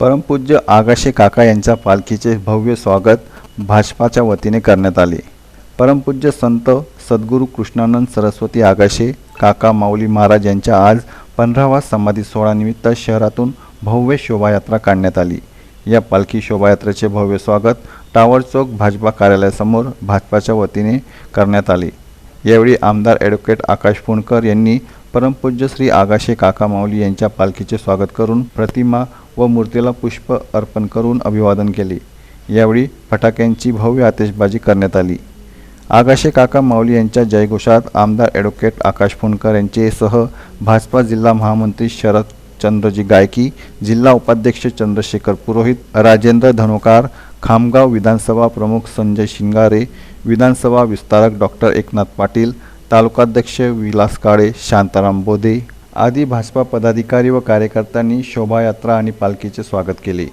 परमपूज्य आगाशे काका यांच्या पालखीचे भव्य स्वागत भाजपाच्या वतीने करण्यात आले. परमपूज्य संत सद्गुरू कृष्णानंद सरस्वती आगाशे काका माऊली महाराज यांच्या आज पंधरावा समाधी सोहळानिमित्त शहरातून भव्य शोभायात्रा काढण्यात आली. या पालखी शोभायात्रेचे भव्य स्वागत टावर चौक भाजपा कार्यालयासमोर भाजपाच्या वतीने करण्यात आले. यावेळी आमदार ॲडव्होकेट आकाश पुणकर यांनी परमपूज्य श्री आगाशे काका माऊली यांच्या पालखीचे स्वागत करून प्रतिमा व मूर्तीला पुष्प अर्पण करून अभिवादन केले. यावेळी फटाक्यांची भव्य आतिषबाजी करण्यात आली. आगाशे काका माऊली यांच्या जयघोषात आमदार ॲडव्होकेट आकाश फुंडकर यांचेसह भाजपा जिल्हा महामंत्री शरद चंद्रजी गायकी जिल्हा उपाध्यक्ष चंद्रशेखर पुरोहित राजेंद्र धनोकार खामगाव विधानसभा प्रमुख संजय शिंगारे विधानसभा विस्तारक डॉक्टर एकनाथ पाटील तालुकाध्यक्ष विलास काळे शांताराम बोधे आदी भाजपा पदाधिकारी व कार्यकर्त्यांनी शोभायात्रा आणि पालखीचे स्वागत केले.